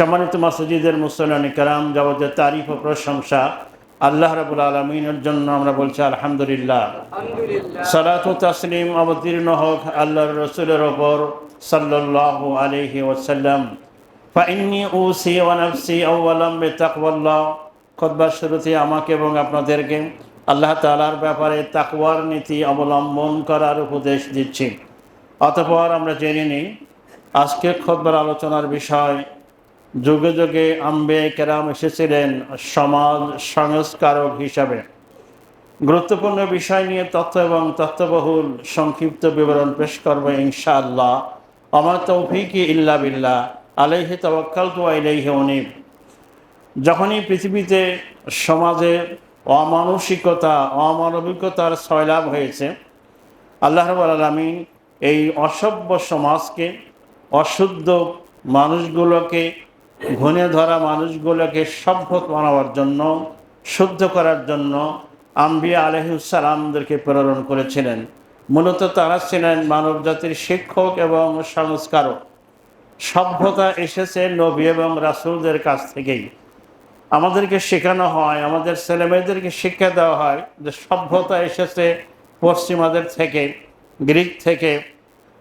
সম্মানিত মাসজিদের মুসলান কারাম যাবতীয় তারিফ ও প্রশংসা আল্লাহ রাবুল আলমিনের জন্য আমরা বলছি আলহামদুলিল্লাহ। সালাত ও তাসলিম অবতীর্ণ হোক আল্লাহর রসুলের ওপর সাল্লাহ আলহি ওসাল্লাম ফাইনি উসি ওয়ানফসি আউ্লাম বেতাকওয়াল্লাহ। খোদবার শুরুতে আমাকে এবং আপনাদেরকে আল্লাহ তালার ব্যাপারে তাকওয়ার নীতি অবলম্বন করার উপদেশ দিচ্ছি। অতপর আমরা জেনে নিই আজকে খোদবার আলোচনার বিষয় যুগে যুগে আম্বে কেরাম এসেছিলেন সমাজ সংস্কারক হিসাবে। গুরুত্বপূর্ণ বিষয় নিয়ে তথ্য এবং তথ্যবহুল সংক্ষিপ্ত বিবরণ পেশ করবে ইনশাআল্লাহ। আমার তৌফিকি ইল্লা বিল্লাহ। আলাইহি তওয়াক্কাল তো আলাইহি অনিব যখনই পৃথিবীতে সমাজে অমানসিকতা, অমানবিকতার সয়লাভ হয়েছে, আল্লাহ রবুল আলমিন এই অসভ্য সমাজকে, অশুদ্ধ মানুষগুলোকে ঘুণে ধরা মানুষগুলোকে সভ্য বানাবার জন্য, শুদ্ধ করার জন্য আম্বিয়া আলহিসাল্লামদেরকে প্রেরণ করেছিলেন। মূলত তারা ছিলেন মানব জাতির শিক্ষক এবং সংস্কারক। সভ্যতা এসেছে নবী এবং রাসুলদের কাছ থেকেই। আমাদেরকে শেখানো হয়, আমাদের ছেলেমেয়েদেরকে শিক্ষা দেওয়া হয় যে সভ্যতা এসেছে পশ্চিমাদের থেকে, গ্রিক থেকে।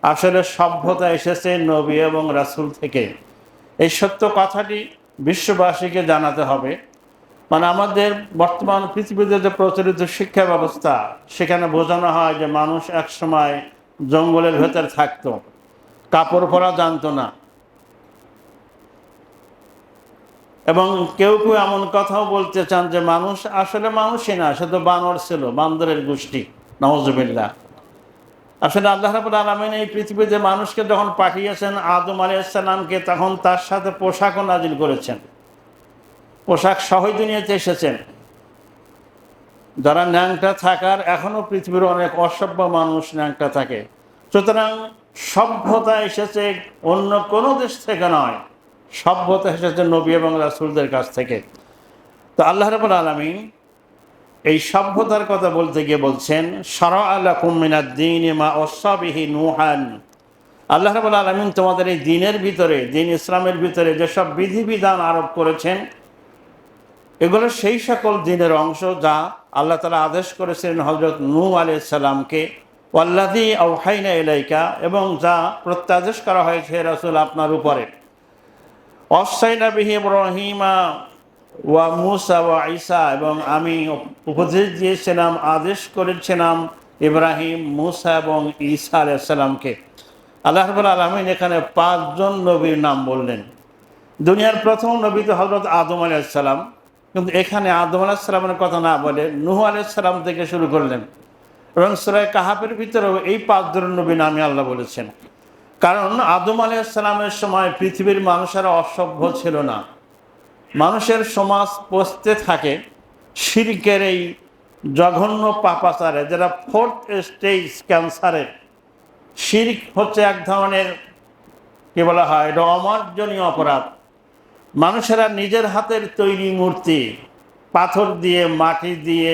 আসলে সভ্যতা এসেছে নবী এবং রাসুল থেকে। এই সত্য কথাটি বিশ্ববাসীকে জানাতে হবে। মানে আমাদের বর্তমান পৃথিবীতে যে প্রচলিত শিক্ষা ব্যবস্থা, সেখানে বোঝানো হয় যে মানুষ একসময় জঙ্গলের ভেতর থাকতো, কাপড় পরা জানতো না। এবং কেউ কেউ এমন কথাও বলতে চান যে মানুষ আসলে মানুষই না, সে তো বানর ছিল, বান্দরের গোষ্ঠী নওয়াজবিল্লা আসলে আল্লাহ রাবুল আলমিন এই পৃথিবীতে মানুষকে যখন পাঠিয়েছেন, আদম আলিয়াল্লামকে তখন তার সাথে পোশাকও নাজিল করেছেন। পোশাক সহই দুনিয়াতে এসেছেন। যারা ন্যাংটা থাকার এখনও পৃথিবীর অনেক অসভ্য মানুষ ন্যাংটা থাকে। সুতরাং সভ্যতা এসেছে অন্য কোনো দেশ থেকে নয়, সভ্যতা এসেছে নবী এবং রাসুলদের কাছ থেকে। তো আল্লাহ রবুল আলমী এই সভ্যতার কথা বলতে গিয়ে বলছেন আল্লাহ কুমিনাদ্দিন নুহান। আল্লাহ রবুল আলমিন তোমাদের এই দিনের ভিতরে, দিন ইসলামের ভিতরে যেসব বিধিবিধান আরোপ করেছেন, এগুলো সেই সকল দিনের অংশ যা আল্লাহ তালা আদেশ করেছিলেন হজরত নূ আলাইসাল্লামকে ওয়াল্লাদি আউহাইনা এলাইকা এবং যা প্রত্যাদেশ করা হয়েছে রাসুল আপনার উপরে। অসাইনা বিহি ইব্রাহিমা ওয়া মুসা ওয়া ঈসা এবং আমি উপদেশ দিয়েছিলাম, আদেশ করেছিলাম ইব্রাহিম, মুসা এবং ঈসা আলাইসাল্লামকে আল্লাহ রবুল আলমিন এখানে পাঁচজন নবীর নাম বললেন। দুনিয়ার প্রথম নবী তো হজরত আদম আলাইসাল্লাম কিন্তু এখানে আদম আলাহিসাল্লামের কথা না বলে নুহু আলাইসাল্লাম থেকে শুরু করলেন। এবং সুরায় কাহাবের ভিতরেও এই পাঁচজন নবী নামে আল্লাহ বলেছেন। কারণ আদম আলাইসাল্লামের সময় পৃথিবীর মানুষেরা অসভ্য ছিল না। মানুষের সমাজ পচতে থাকে। শিরকের এই জঘন্য পাপাচারে, যারা ফোর্থ স্টেজ ক্যান্সারের শির্ক হচ্ছে এক ধরনের, কি বলা হয়, এটা অমার্জনীয় অপরাধ। মানুষেরা নিজের হাতের তৈরি মূর্তি, পাথর দিয়ে, মাটি দিয়ে,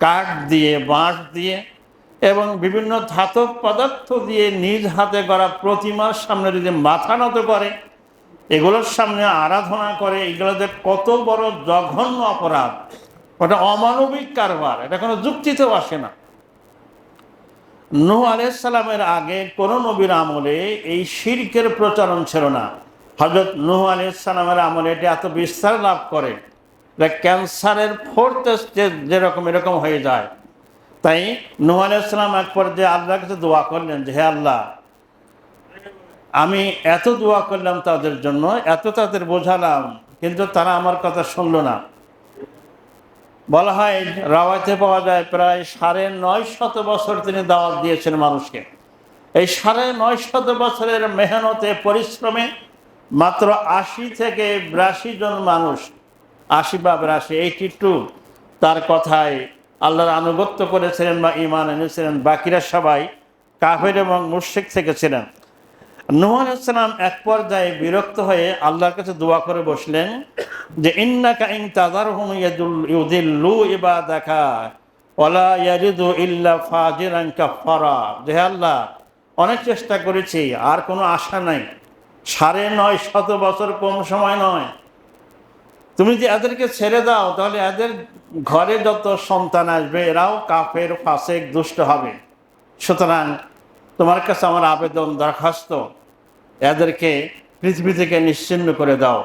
কাঠ দিয়ে, বাঁশ দিয়ে, এবং বিভিন্ন ধাতব পদার্থ দিয়ে নিজ হাতে করা প্রতিমার সামনে যদি মাথা নত করে এগুলোর সামনে আরাধনা করে, এগুলো যে কত বড় জঘন্য অপরাধ। ওটা অমানবিক কারবার, এটা কোনো যুক্তিতেও আসে না। নূহ আলাইসাল্লামের আগে কোনো নবীর আমলে এই শিরকের প্রচলন ছিল না। হজরত নূহ আলাইসাল্লামের আমলে এটি এত বিস্তার লাভ করে ক্যান্সারের ফোর্থ স্টেজ যেরকম এরকম হয়ে যায়। তাই নূহ আলাইসাল্লাম এক পর্যায়ে আল্লাহর কাছে দোয়া করলেন যে, হে আল্লাহ আমি এত দোয়া করলাম তাদের জন্য, এত তাদের বোঝালাম, কিন্তু তারা আমার কথা শুনল না। বলা হয় রাওয়াতে পাওয়া যায় প্রায় সাড়ে নয় শত বছর তিনি দাওয়াত দিয়েছেন মানুষকে। এই সাড়ে নয় শত বছরের মেহনতে, পরিশ্রমে মাত্র আশি থেকে বিরাশি জন মানুষ, আশি বা বিরাশি এইটি টু তার কথায় আল্লাহর আনুগত্য করেছিলেন বা ইমান এনেছিলেন। বাকিরা সবাই কাফের এবং মুর্শিক থেকে ছিলেন নুহ এক পর্যায়ে বিরক্ত হয়ে আল্লাহর কাছে দোয়া করে বসলেন যে তাদারহুম ইউদিল্লু ইবাদাকা ওয়ালা ইয়ারিদু ইল্লা আল্লাহ, অনেক চেষ্টা করেছি, আর কোনো আশা নাই। সাড়ে নয় শত বছর কম সময় নয়। তুমি যে এদেরকে ছেড়ে দাও, তাহলে এদের ঘরে যত সন্তান আসবে, এরাও কাফের ফাঁসে দুষ্ট হবে। সুতরাং তোমার কাছে আমার আবেদন দরখাস্ত। এদেরকে পৃথিবী থেকে নিশ্চিন্ন করে দাও।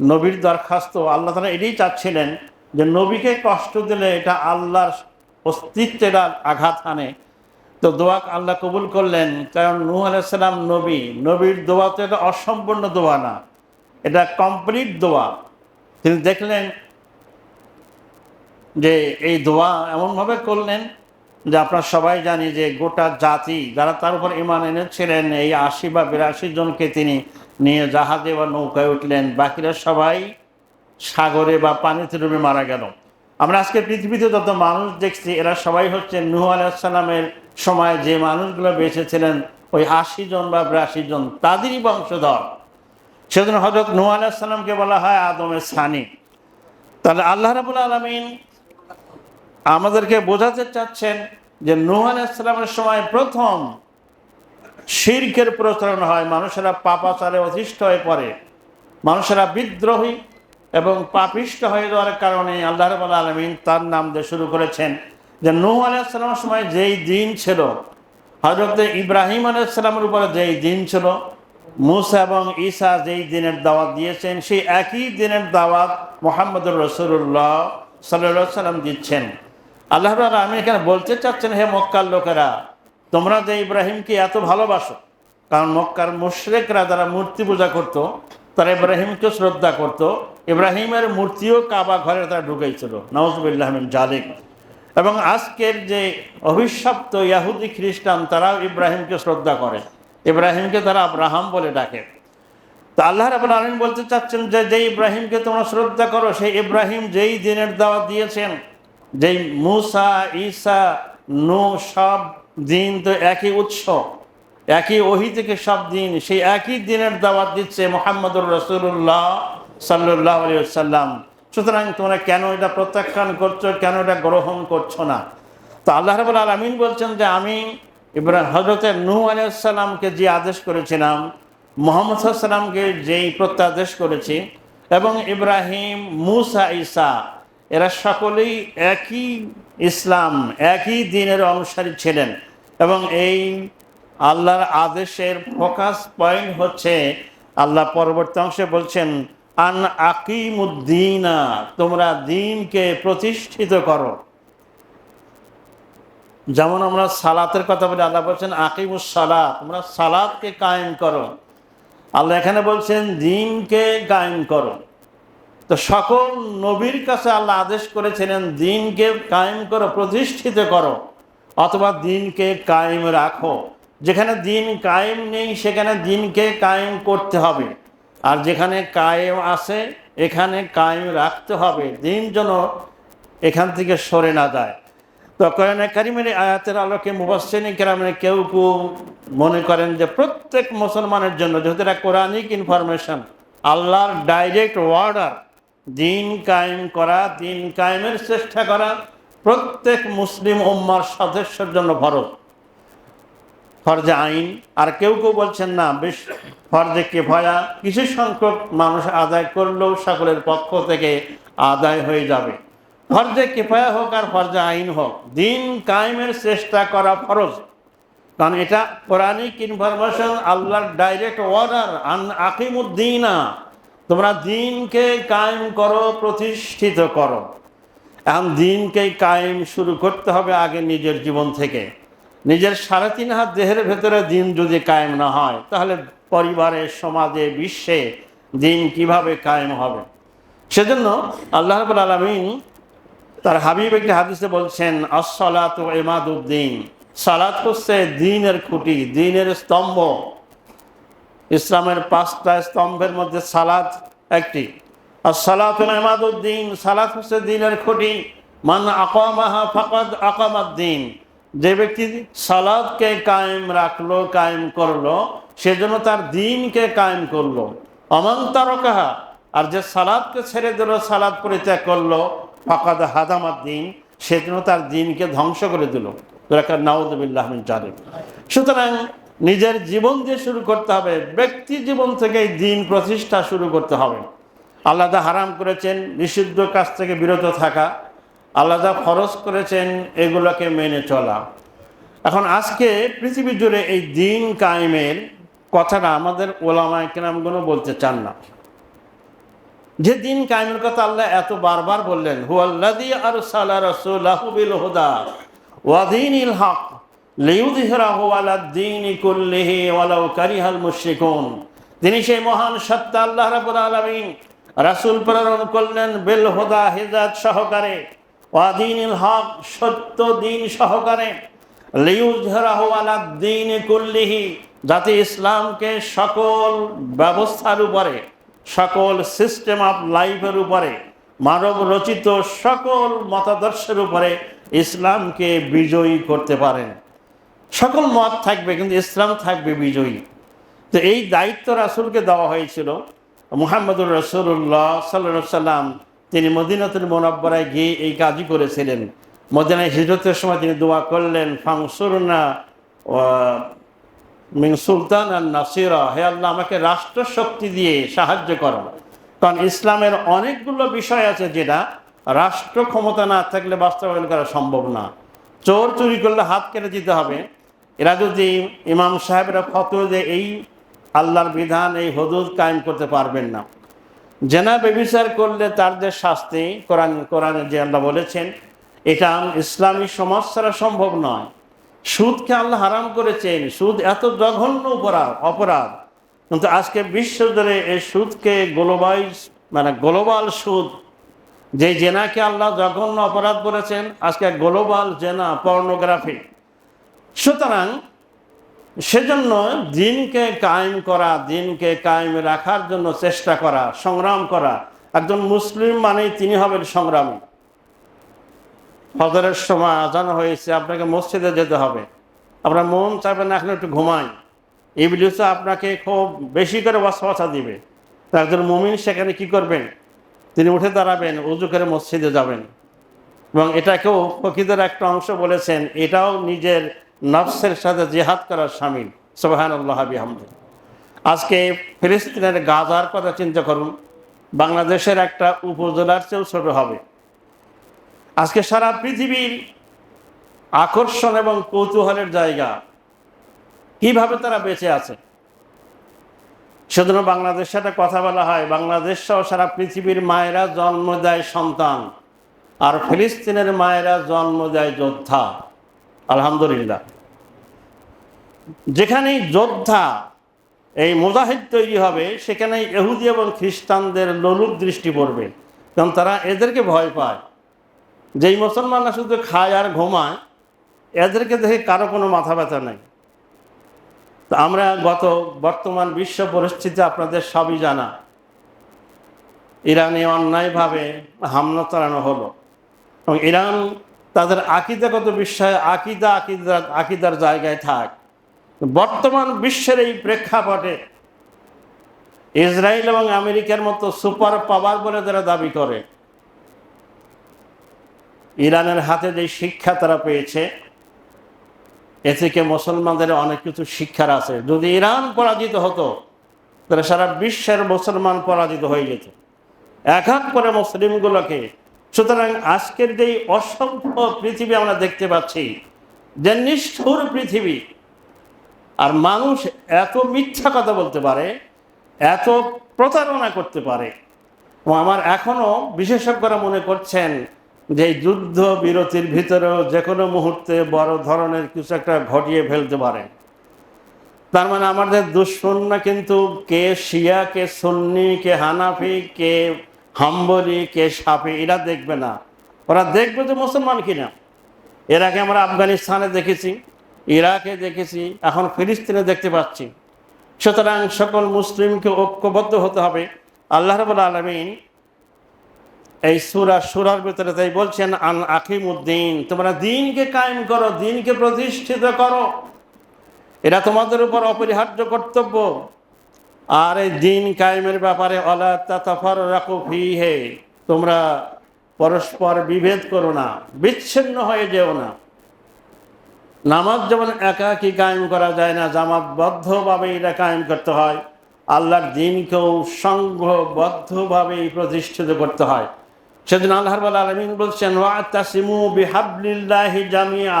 নবীর দরখাস্ত, আল্লাহ তারা এটাই চাচ্ছিলেন যে নবীকে কষ্ট দিলে এটা আল্লাহর অস্তিত্বের আঘাত আনে তো দোয়া আল্লাহ কবুল করলেন, কারণ নূহ আলাইসালাম নবী। নবীর দোয়া তো এটা অসম্পূর্ণ দোয়া না, এটা কমপ্লিট দোয়া। তিনি দেখলেন যে এই দোয়া এমনভাবে করলেন যে আপনার সবাই জানি যে গোটা জাতি যারা তার উপর ইমান এনেছিলেন, এই আশি বা বিরাশি জনকে তিনি নিয়ে জাহাজে বা নৌকায় উঠলেন। বাকিরা সবাই সাগরে বা পানিতে ডুবে মারা গেল। আমরা আজকে পৃথিবীতে যত মানুষ দেখছি, এরা সবাই হচ্ছে নুহ আলাইসাল্লামের সময় যে মানুষগুলো বেঁচেছিলেন, ওই আশি জন বা বিরাশি জন তাদেরই বংশধর। সেজন্য হজরত নুহ আলাইসাল্লামকে বলা হয় আদমের সানি তাহলে আল্লাহ রাবুল আলমিন আমাদেরকে বোঝাতে চাচ্ছেন যে নুহ আলাইসাল্লামের সময় প্রথম শির্কের প্রচলন হয়, মানুষেরা পাপাচারে অধিষ্ঠ হয়ে পড়ে, মানুষেরা বিদ্রোহী এবং পাপিষ্ট হয়ে যাওয়ার কারণে আল্লাহ রবাল আলমিন তার নাম দিয়ে শুরু করেছেন যে নূহ আলাইসালামের সময় যেই দিন ছিল হজরত ইব্রাহিম আলাইসালামের উপরে যেই দিন ছিল, মুসা এবং ঈসা যেই দিনের দাওয়াত দিয়েছেন, সেই একই দিনের দাওয়াত মোহাম্মদুর রসুল্লাহ সাল্লা সাল্লাম দিচ্ছেন। আল্লাহ আমি এখানে বলতে চাচ্ছেন, হে মক্কার লোকেরা, তোমরা যে ইব্রাহিমকে এত ভালোবাসো, কারণ মক্কার মুশরেকরা যারা মূর্তি পূজা করত, তারা ইব্রাহিমকে শ্রদ্ধা করত। ইব্রাহিমের মূর্তিও কাবা ঘরে তারা ঢুকেছিল নওয়াজবুল্লাহমিন জালিক। এবং আজকের যে অভিশপ্ত ইয়াহুদি খ্রিস্টান, তারাও ইব্রাহিমকে শ্রদ্ধা করে। ইব্রাহিমকে তারা আব্রাহাম বলে ডাকে। তো আল্লাহ রাবুল আলম বলতে চাচ্ছেন যে যেই ইব্রাহিমকে তোমরা শ্রদ্ধা করো, সেই ইব্রাহিম যেই দিনের দাওয়াত দিয়েছেন যেই মুসা, ঈসা নু সব দিন তো একই উৎস, একই ওহি থেকে সব দিন, সেই একই দিনের দাওয়াত দিচ্ছে মোহাম্মদুর রসুল্লাহ সাল্লাহ সাল্লাম সুতরাং তোমরা কেন এটা প্রত্যাখ্যান করছ, কেন এটা গ্রহণ করছ না? তো আল্লাহ রবুল আলমিন বলছেন যে আমি ইব্রাহিম হজরতের নূহ আলাইসাল্লামকে যে আদেশ করেছিলাম, মোহাম্মদ সাল্লামকে যেই প্রত্যাদেশ করেছি, এবং ইব্রাহিম, মুসা, ঈসা এরা সকলেই একই ইসলাম, একই দিনের অনুসারী ছিলেন এবং এই আল্লাহর আদেশের ফোকাস পয়েন্ট হচ্ছে, আল্লাহ পরবর্তী অংশে বলছেন, আন আকিমুদ্দিনা, তোমরা দিনকে প্রতিষ্ঠিত করো। যেমন আমরা সালাতের কথা বলি, আল্লাহ বলছেন, আকিমুস সালাত, তোমরা সালাদকে কায়েম করো। আল্লাহ এখানে বলছেন, দিনকে কায়েম করো। তো সকল নবীর কাছে আল্লাহ আদেশ করেছিলেন, দিনকে কায়েম করো, প্রতিষ্ঠিত করো, অথবা দিনকে কায়েম রাখো। যেখানে দিন কায়েম নেই, সেখানে দিনকে কায়েম করতে হবে। আর যেখানে কায়েম আছে, এখানে কায়েম রাখতে হবে। দিন যেন এখান থেকে সরে না যায়। তো কোরআন কারিমের আয়াতের আলোকে মুবাসিনী কেরামের কেউ কেউ মনে করেন যে প্রত্যেক মুসলমানের জন্য, যেহেতু এটা কোরআনিক ইনফরমেশন, আল্লাহর ডাইরেক্ট ওয়ার্ডার দিন কায়েম করা, দিন কায়েমের চেষ্টা করা প্রত্যেক মুসলিম উম্মার সদস্যের জন্য ফরজ। ফরজে আইন। আর কেউ কেউ বলছেন, না, বেশ, ফরজে কেফায়া। কিছু সংখ্যক মানুষ আদায় করলেও সকলের পক্ষ থেকে আদায় হয়ে যাবে। ফরজে কেফায়া হোক আর ফরজে আইন হোক, দিন কায়েমের চেষ্টা করা ফরজ। কারণ এটা কোরআনিক ইনফরমেশন আল্লাহর ডাইরেক্ট অর্ডার আন আকিমুদ্দিনা তোমরা দিনকে কায়েম করো, প্রতিষ্ঠিত করো। এখন দিনকে কায়েম শুরু করতে হবে আগে নিজের জীবন থেকে। নিজের সাড়ে তিন হাত দেহের ভেতরে দিন যদি কায়েম না হয়, তাহলে পরিবারে, সমাজে, বিশ্বে দিন কীভাবে কায়েম হবে? সেজন্য আল্লাহ রবুল আলমিন তার হাবিব একটি হাদিসে বলছেন আসলাত এমাদুদ্দিন সালাত হচ্ছে দিনের খুঁটি, দিনের স্তম্ভ। ইসলামের পাঁচটা স্তম্ভের মধ্যে সালাদ একটি। আর সালাত এমাদুদ্দিন সালাত হচ্ছে দিনের খুঁটি। মান আকামাহা ফাকাদ আকামাদ্দিন। যে ব্যক্তি সালাদকে কায়েম রাখল, কায়েম করল, সেজন্য তার দিনকে কায়েম করল। অমান তারকাহা, আর যে সালাদকে ছেড়ে দিল সালাদ পরিত্যাগ করল, ফাকাদ হাদামাদ দিন সেজন্য তার দিনকে ধ্বংস করে দিল। নাউদ্দিল্লাহমিন জালিম সুতরাং নিজের জীবন দিয়ে শুরু করতে হবে, ব্যক্তি জীবন থেকেই দিন প্রতিষ্ঠা শুরু করতে হবে। আল্লাদা হারাম করেছেন, নিষিদ্ধ কাজ থেকে বিরত থাকা। আল্লাদা ফরজ করেছেন, এগুলোকে মেনে চলা। এখন আজকে পৃথিবী জুড়ে এই দিন কায়েমের কথাটা আমাদের ওলামায় কেনামগুলো বলতে চান না। যে দিন কায়েমের কথা আল্লাহ এত বারবার বললেন হুয়াল্লাদি আর সালা বিল হুদা ওয়াদিন ইল হক। তিনি সেই মহান সত্তা আল্লাহ রাব্বুল আলামিন রাসূল প্রেরণ করলেন বিল হুদা, হিদায়াত সহকারে ওয়াদিনিল হক, সত্য দিন সহকারে। লিউজহরাহু আলা দ্বীনি কুল্লিহি, যাতে ইসলামকে সকল ব্যবস্থার উপরে, সকল সিস্টেম অফ লাইফের উপরে, মানব রচিত সকল মতাদর্শের উপরে ইসলামকে বিজয়ী করতে পারেন। সকল মত থাকবে, কিন্তু ইসলাম থাকবে বিজয়ী। তো এই দায়িত্ব রাসুলকে দেওয়া হয়েছিল। মুহাম্মদুর রসুল্লাহ সাল্লা সাল্লাম তিনি মদিনাতুল মোনাব্বরায় গিয়ে এই কাজই করেছিলেন। মদিনায় হিজরতের সময় তিনি দোয়া করলেন, ফাংসুরনা মিন সুলতান আর নাসিরা, হে আল্লাহ, আমাকে রাষ্ট্রশক্তি দিয়ে সাহায্য করো। কারণ ইসলামের অনেকগুলো বিষয় আছে যেটা রাষ্ট্র ক্ষমতা না থাকলে বাস্তবায়ন করা সম্ভব না। চোর চুরি করলে হাত কেটে দিতে হবে। এরা যদি ইমাম সাহেবরা ফত যে এই আল্লাহর বিধান, এই হদুদ কায়েম করতে পারবেন না। জেনা বেবিচার করলে তার যে শাস্তি, কোরআন, কোরআনে যে আল্লাহ বলেছেন, এটা ইসলামী সমাজ ছাড়া সম্ভব নয়। সুদকে আল্লাহ হারাম করেছেন। সুদ এত জঘন্য অপরাধ অপরাধ। কিন্তু আজকে বিশ্ব ধরে এই সুদকে গ্লোবাইজ মানে গ্লোবাল সুদ, যে জেনাকে আল্লাহ জঘন্য অপরাধ করেছেন, আজকে গ্লোবাল জেনা, পর্নোগ্রাফি। সুতরাং সেজন্য দিনকে কায়েম করা, দিনকে কায়েম রাখার জন্য চেষ্টা করা, সংগ্রাম করা। একজন মুসলিম মানেই তিনি হবেন সংগ্রামী। ফজরের সময় আজান হয়েছে, আপনাকে মসজিদে যেতে হবে। আপনার মন না এখন একটু ঘুমাই। ইবলিসও আপনাকে খুব বেশি করে বাসা দিবে। একজন মুমিন সেখানে কি করবেন? তিনি উঠে দাঁড়াবেন, উজু করে মসজিদে যাবেন। এবং এটাকেও ফকিদের একটা অংশ বলেছেন, এটাও নিজের নফসের সাথে জেহাদ করার সামিল। সোহান আল্লাহ হামদ আজকে ফিলিস্তিনের গাজার কথা চিন্তা করুন। বাংলাদেশের একটা উপজেলার চেয়েও ছোট হবে। আজকে সারা পৃথিবীর আকর্ষণ এবং কৌতূহলের জায়গা। কীভাবে তারা বেঁচে আছে? সেজন্য বাংলাদেশে একটা কথা বলা হয়, বাংলাদেশ সহ সারা পৃথিবীর মায়েরা জন্ম দেয় সন্তান, আর ফিলিস্তিনের মায়েরা জন্ম দেয় যোদ্ধা। আলহামদুলিল্লাহ। যেখানেই যোদ্ধা এই মুজাহিদ তৈরি হবে সেখানে ইহুদি এবং খ্রিস্টানদের লোলুপ দৃষ্টি পড়বে, কারণ তারা এদেরকে ভয় পায়। যেই মুসলমানরা শুধু খায় আর ঘুমায়, এদেরকে দেখে কারও কোনো মাথা ব্যথা নেই। তো আমরা গত বর্তমান বিশ্ব পরিস্থিতি আপনাদের সবই জানা। ইরানে অন্যায়ভাবে হামলা চালানো হলো। এবং ইরান তাদের আকিদাগত বিষয়ে আকিদা আকিদা, আকিদার জায়গায় থাক। বর্তমান বিশ্বের এই প্রেক্ষাপটে ইসরায়েল এবং আমেরিকার মতো সুপার পাওয়ার বলে তারা দাবি করে। ইরানের হাতে যে শিক্ষা তারা পেয়েছে, এ থেকে মুসলমানদের অনেক কিছু শিক্ষার আছে। যদি ইরান পরাজিত হতো, তাহলে সারা বিশ্বের মুসলমান পরাজিত হয়ে যেত। এক এক করে মুসলিমগুলোকে সুতরাং আজকের যেই অসভ্য পৃথিবী আমরা দেখতে পাচ্ছি, যে নিষ্ঠুর পৃথিবী, আর মানুষ এত মিথ্যা কথা বলতে পারে, এত প্রতারণা করতে পারে, ও আমার এখনও বিশেষজ্ঞরা মনে করছেন যে যুদ্ধ বিরতির ভিতরেও যে কোনো মুহূর্তে বড় ধরনের কিছু একটা ঘটিয়ে ফেলতে পারে। তার মানে আমাদের দুশ্মনরা কিন্তু কে শিয়া, কে সুন্নি, কে হানাফি, কে হাম্বরি কে সাপে এরা দেখবে না। ওরা দেখবে যে মুসলমান কিনা। এর আগে আমরা আফগানিস্তানে দেখেছি, ইরাকে দেখেছি, এখন ফিলিস্তিনে দেখতে পাচ্ছি। সুতরাং সকল মুসলিমকে ঐক্যবদ্ধ হতে হবে। আল্লাহ রবুল আলমিন এই সুরা সুরার ভিতরে তাই বলছেন, আন আকিমুদ্দিন, তোমরা দিনকে কায়েম করো, দিনকে প্রতিষ্ঠিত করো। এটা তোমাদের উপর অপরিহার্য কর্তব্য। আর এই দিন কায়েমের ব্যাপারে অলা তাফার রাখো ফি হে তোমরা পরস্পর বিভেদ করো না, বিচ্ছিন্ন হয়ে যেও না। নামাজ যেমন একাকি কায়েম করা যায় না জামাতবদ্ধভাবে এটা কায়েম করতে হয়। আল্লাহর দিনকেও সংঘবদ্ধভাবেই প্রতিষ্ঠিত করতে হয়। সেদিন আল্লাহ রাব্বুল আলামিন বলছেন, ওয়াতাসিমু বিহাবলিল্লাহি জামিয়া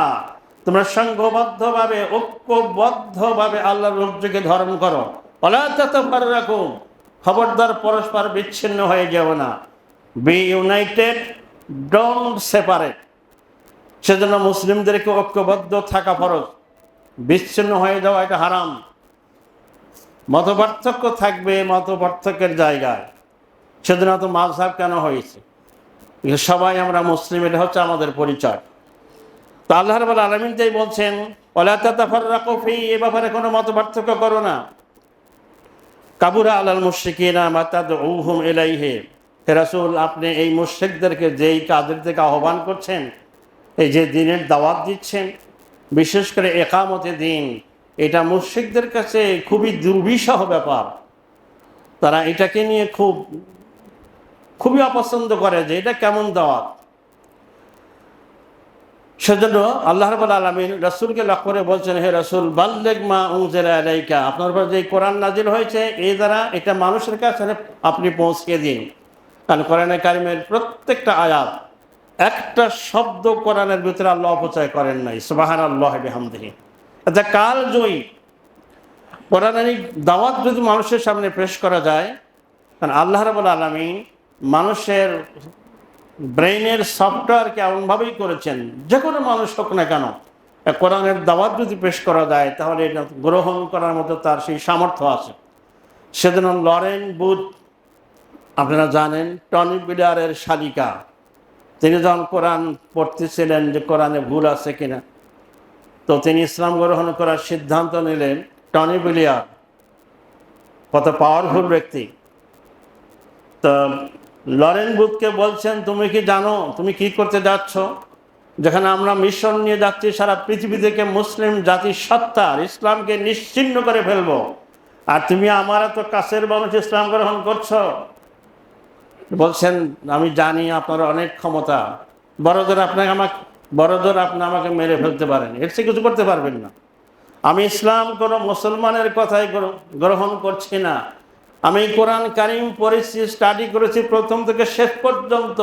তোমরা সংঘবদ্ধভাবে, ঐক্যবদ্ধভাবে আল্লাহর রজ্জুকে ধর্ম করো। ওলা তাতাফাররাকু খবরদার পরস্পর বিচ্ছিন্ন হয়ে যাও না। বি ইউনাইটেড ডোন্ট সেপারেট সেজন্য মুসলিমদেরকে ঐক্যবদ্ধ থাকা ফরজ। বিচ্ছিন্ন হয়ে যাওয়া এটা হারাম। মতপার্থক্য থাকবে মতপার্থক্যের জায়গায়। সেদিন তো মাঝহাব কেন হয়েছে? সবাই আমরা মুসলিম, এটা হচ্ছে আমাদের পরিচয়। তো আল্লাহর আলমিন তাই বলছেন ওলাতাফি এ ব্যাপারে কোনো মত পার্থক্য করো না। কাবুরা আলাল মুশিকিনা মাতাদ উহুম এলাইহে হেরাসুল আপনি এই মুশ্রিকদেরকে যেই কাজের থেকে আহ্বান করছেন, এই যে দিনের দাওয়াত দিচ্ছেন, বিশেষ করে একামতে দিন, এটা মুশ্রিকদের কাছে খুবই দুর্বিষহ ব্যাপার। তারা এটাকে নিয়ে খুব, খুবই অপছন্দ করে যে এটা কেমন দাওয়াত? সেজন্য আল্লাহ রবাল আলমিন রসুলকে লক্ষ্য করে বলছেন, হে রসুল, বাল্লেগ মা উজেরা আপনার উপর যে কোরআন নাজিল হয়েছে এই দ্বারা এটা মানুষের কাছে আপনি পৌঁছে দিন। কারণ কোরআনে কারিমের প্রত্যেকটা আয়াত একটা শব্দ কোরআনের ভিতরে আল্লাহ অপচয় করেন নাই। সুবাহান আল্লাহ বেহামদিহি এটা কালজয়ী কোরআনের দাওয়াত যদি মানুষের সামনে পেশ করা যায় কারণ আল্লাহ রবুল আলমী মানুষের ব্রেইনের সফটওয়্যারকে এমনভাবেই করেছেন যে কোনো মানুষ হোক না কেন কোরআনের দাওয়াত যদি পেশ করা যায় তাহলে এটা গ্রহণ করার মতো তার সেই সামর্থ্য আছে। সেদিন লরেন বুথ, আপনারা জানেন, টনি বিডারের শালিকা। তিনি যখন কোরআন পড়তেছিলেন যে কোরআনে ভুল আছে কিনা, তো তিনি ইসলাম গ্রহণ করার সিদ্ধান্ত নিলেন টনি বিলিয়ার, কত পাওয়ারফুল ব্যক্তি। তো লরেন বুথকে বলছেন, তুমি কি জানো, তুমি কি করতে যাচ্ছ? যেখানে আমরা মিশন নিয়ে যাচ্ছি, সারা পৃথিবী থেকে মুসলিম জাতির সত্তার ইসলামকে নিশ্চিন্ন করে ফেলব। আর তুমি আমার এত কাছের মানুষ ইসলাম গ্রহণ করছ? বলছেন, আমি জানি আপনার অনেক ক্ষমতা। বড়দের আপনাকে আমাকে, বড়দের আপনি আমাকে মেরে ফেলতে পারেন। এর চেয়ে কিছু করতে পারবেন না। আমি ইসলাম কোনো মুসলমানের কথাই গ্রহণ করছি না। আমি কোরআন কারিম পড়েছি স্টাডি করেছি, প্রথম থেকে শেষ পর্যন্ত।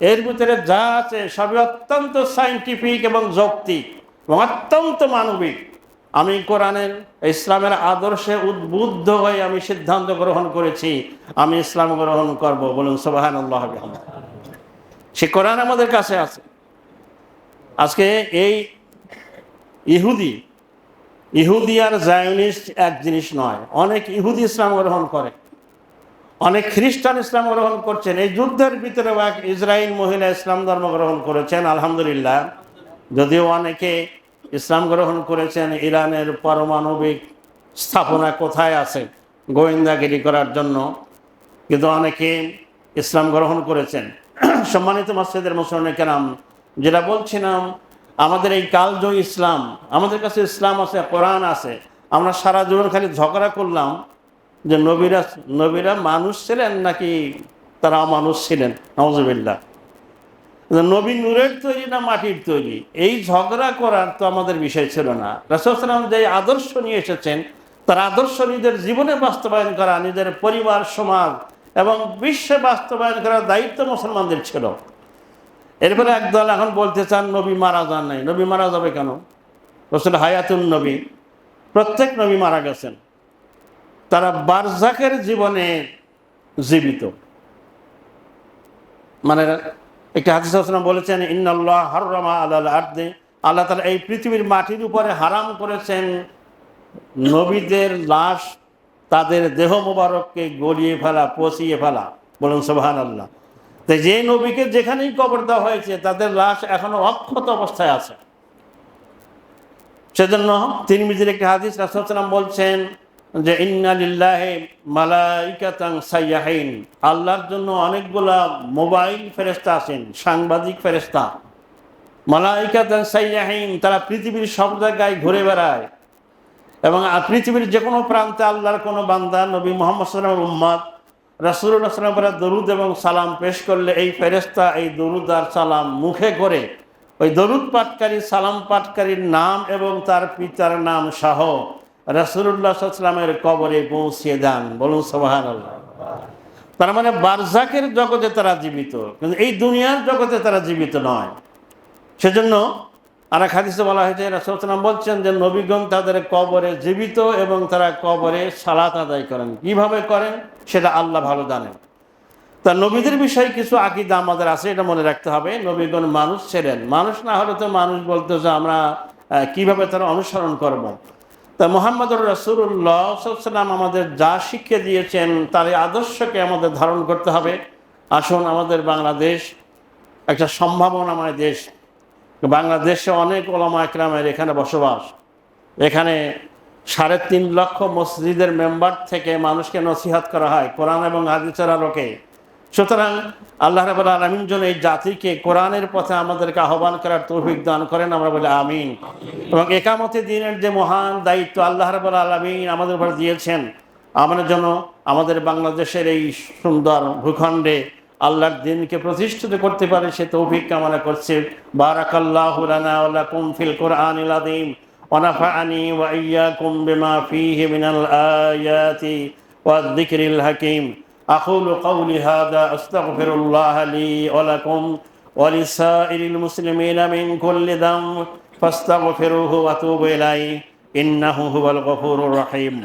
এর ভিতরে যা আছে সবই অত্যন্ত সাইন্টিফিক এবং যৌক্তিক এবং অত্যন্ত মানবিক। আমি কোরআনের, ইসলামের আদর্শে উদ্বুদ্ধ হয়ে আমি সিদ্ধান্ত গ্রহণ করেছি, আমি ইসলাম গ্রহণ করব। বলুন সোবাহান আল্লাহ সে কোরআন আমাদের কাছে আছে। আজকে এই ইহুদি ইহুদি আর জায়নিস্ট এক জিনিস নয়। অনেক ইহুদি ইসলাম গ্রহণ করে। অনেক খ্রিস্টান ইসলাম গ্রহণ করছেন। এই যুদ্ধের ভিতরে এক ইসরায়েল মহিলা ইসলাম ধর্ম গ্রহণ করেছেন, আলহামদুলিল্লাহ। যদিও অনেকে ইসলাম গ্রহণ করেছেন, ইরানের পারমাণবিক স্থাপনা কোথায় আছে গোয়েন্দাগিরি করার জন্য। কিন্তু অনেকে ইসলাম গ্রহণ করেছেন। সম্মানিত মসজিদের মুসলমান কেরাম, যেটা বলছিলাম আমাদের এই কালজয়ী ইসলাম, আমাদের কাছে ইসলাম আছে, কোরআন আছে। আমরা সারা জীবন খালি ঝগড়া করলাম যে নবীরা নবীরা মানুষ ছিলেন নাকি তারা মানুষ ছিলেন? নজবিল্লা নবী নূরের তৈরি না মাটির তৈরি? এই ঝগড়া করার তো আমাদের বিষয় ছিল না। রাসুলাম যে আদর্শ নিয়ে এসেছেন, তার আদর্শ নিজের জীবনে বাস্তবায়ন করা, নিজের পরিবার, সমাজ এবং বিশ্বে বাস্তবায়ন করার দায়িত্ব মুসলমানদের ছিল। এরপরে একদল এখন বলতে চান, নবী মারা যান নাই। নবী মারা যাবে কেন? রসুল হায়াতুল নবী, প্রত্যেক নবী মারা গেছেন। তারা বারজাকের জীবনে জীবিত। মানে একটা হাদিস আসলাম বলেছেন, ইন্নাল্লাহ হররমা আল্লাহ আর্দে। আল্লাহ তালা এই পৃথিবীর মাটির উপরে হারাম করেছেন। নবীদের লাশ তাদের দেহ মোবারককে গলিয়ে ফেলা, পচিয়ে ফেলা। বলুন সোহান আল্লাহ তো যে নবীকে যেখানেই কবর দেওয়া হয়েছে, তাদের লাশ এখনও অক্ষত অবস্থায় আছে। সেজন্য তিন মিজির একটি হাদিস রাসুলাম বলছেন যে ইন্নালিল্লাহে মালাইকাতাং সাইয়াহিন। আল্লাহর জন্য অনেকগুলা মোবাইল ফেরেস্তা আছেন, সাংবাদিক ফেরেস্তা মালাইকাতাং সাইয়াহিন, তারা পৃথিবীর সব জায়গায় ঘুরে বেড়ায়। এবং পৃথিবীর যে কোনো প্রান্তে আল্লাহর কোনো বান্দা নবী মোহাম্মদ সাল্লামের উম্মাদ রাসুল্লাহ সাল্লাম দরুদ এবং সালাম পেশ করলে এই ফেরেস্তা এই দরুদ আর সালাম মুখে করে, ওই দরুদ পাটকারী সালাম পাটকারীর নাম এবং তার পিতার নাম সহ রাসুল্লাহ সাল্লামের কবরে পৌঁছিয়ে দেন। বলুন সোহান তার মানে বারজাকের জগতে তারা জীবিত, কিন্তু এই দুনিয়ার জগতে তারা জীবিত নয়। সেজন্য আর এক হাদিসে বলা হয়েছে রাসুলাম বলছেন যে, নবীগণ তাদের কবরে জীবিত এবং তারা কবরে সালাত আদায় করেন। কীভাবে করেন? সেটা আল্লাহ ভালো জানেন। তা নবীদের বিষয়ে কিছু আকিদা আমাদের আছে, এটা মনে রাখতে হবে। নবীগণ মানুষ ছিলেন। মানুষ না হলে তো মানুষ বলতো যে, আমরা কীভাবে তারা অনুসরণ করব। তা মোহাম্মদুর রাসুল্লাহ সাল্লাম আমাদের যা শিক্ষা দিয়েছেন তার আদর্শকে আমাদের ধারণ করতে হবে। আসুন আমাদের বাংলাদেশ একটা সম্ভাবনাময় দেশ বাংলাদেশে অনেক ওলামা একরামের এখানে বসবাস। এখানে সাড়ে তিন লক্ষ মসজিদের মেম্বার থেকে মানুষকে নসিহাত করা হয়, কোরআন এবং হাদিসের আলোকে। সুতরাং আল্লাহ রাবুল আলমিন যেন এই জাতিকে কোরআনের পথে আমাদেরকে আহ্বান করার তৌফিক দান করেন, আমরা বলি আমিন। এবং একামতে দিনের যে মহান দায়িত্ব আল্লাহ রাবুল আলমিন আমাদের উপর দিয়েছেন, আমরা যেন আমাদের বাংলাদেশের এই সুন্দর ভূখণ্ডে আল্লাহর দিনকে প্রতিষ্ঠিত করতে পারে সে তৌফিক কামনা করছে বারাকাল্লাহ লানা ওয়া লাকুম ফিল কোরআনিল আযীম ونفعني وإياكم بما فيه من الآيات والذكر الحكيم أقول قولي هذا أستغفر الله لي ولكم ولسائر المسلمين من كل ذنب فاستغفروه وتوبوا إليه إنه هو الغفور الرحيم